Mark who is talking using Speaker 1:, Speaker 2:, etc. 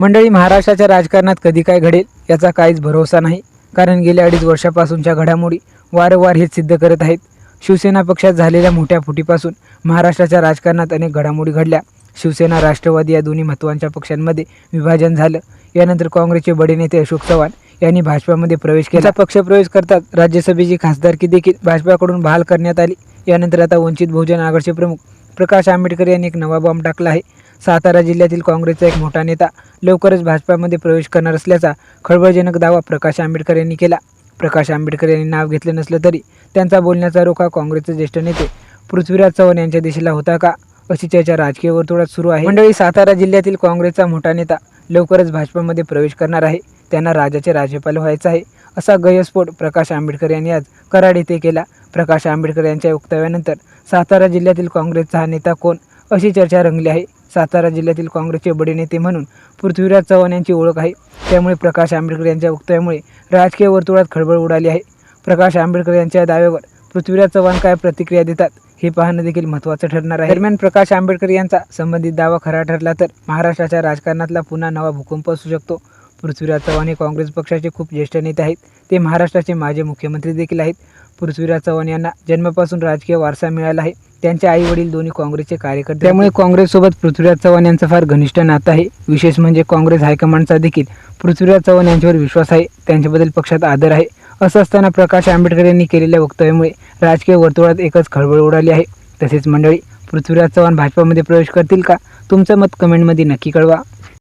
Speaker 1: मंडळी महाराष्ट्राच्या राजकारणात कधी काय घडेल याचा काहीच भरोसा नाही. कारण गेल्या अडीच वर्षापासूनच्या घडामोडी वारंवार हेच सिद्ध करत आहेत. शिवसेना पक्षात झालेल्या मोठ्या फुटीपासून महाराष्ट्राच्या राजकारणात अनेक घडामोडी घडल्या. शिवसेना राष्ट्रवादी या दोन्ही महत्त्वांच्या पक्षांमध्ये विभाजन झालं. यानंतर काँग्रेसचे बडे नेते अशोक चव्हाण यांनी भाजपामध्ये प्रवेश केला. पक्षप्रवेश करतात राज्यसभेची खासदारकी देखील भाजपाकडून बहाल करण्यात आली. यानंतर आता वंचित बहुजन आघाडीचे प्रमुख प्रकाश आंबेडकर यांनी एक नवा बॉम्ब टाकला आहे. सातारा जिल्ह्यातील काँग्रेसचा एक मोठा नेता लवकरच भाजपामध्ये प्रवेश करणार असल्याचा खळबळजनक दावा प्रकाश आंबेडकर यांनी केला. प्रकाश आंबेडकर यांनी नाव घेतलं नसलं तरी त्यांचा बोलण्याचा रोखा काँग्रेसचे ज्येष्ठ नेते पृथ्वीराज चव्हाण यांच्या दिशेला होता का? अशी चर्चा राजकीय वर्तुळात सुरू आहे. मंडळी सातारा जिल्ह्यातील काँग्रेसचा मोठा नेता लवकरच भाजपामध्ये प्रवेश करणार आहे. त्यांना राज्याचे राज्यपाल व्हायचं आहे असा गयस्फोट प्रकाश आंबेडकर यांनी आज कराड येथे केला. प्रकाश आंबेडकर यांच्या वक्तव्यानंतर सातारा जिल्ह्यातील काँग्रेसचा हा नेता कोण? अशी चर्चा रंगली आहे. सातारा जिल्ह्यातील काँग्रेसचे बडे नेते म्हणून पृथ्वीराज चव्हाण यांची ओळख आहे. त्यामुळे प्रकाश आंबेडकर यांच्या वक्तव्यामुळे राजकीय वर्तुळात खळबळ उडाली आहे. प्रकाश आंबेडकर यांच्या दाव्यावर पृथ्वीराज चव्हाण काय प्रतिक्रिया देतात हे पाहणं देखील महत्त्वाचं ठरणार आहे. दरम्यान प्रकाश आंबेडकर यांचा संबंधित दावा खरा ठरला तर महाराष्ट्राच्या राजकारणातला पुन्हा नवा भूकंप असू शकतो. पृथ्वीराज चव्हाण हे काँग्रेस पक्षाचे खूप ज्येष्ठ नेते आहेत. ते महाराष्ट्राचे माजी मुख्यमंत्री देखील आहेत. पृथ्वीराज चव्हाण यांना जन्मापासून राजकीय वारसा मिळाला आहे. त्यांचे आई वडील दोन्ही काँग्रेसचे कार्यकर्ते त्यामुळे काँग्रेससोबत पृथ्वीराज चव्हाण यांचं फार घनिष्ठ नातं आहे. विशेष म्हणजे काँग्रेस हायकमांडचा देखील पृथ्वीराज चव्हाण यांच्यावर विश्वास आहे. त्यांच्याबद्दल पक्षात आदर आहे. असं असताना प्रकाश आंबेडकर यांनी केलेल्या वक्तव्यामुळे राजकीय वर्तुळात एकच खळबळ उडाली आहे. तसेच मंडळी पृथ्वीराज चव्हाण भाजपामध्ये प्रवेश करतील का? तुमचं मत कमेंटमध्ये नक्की कळवा.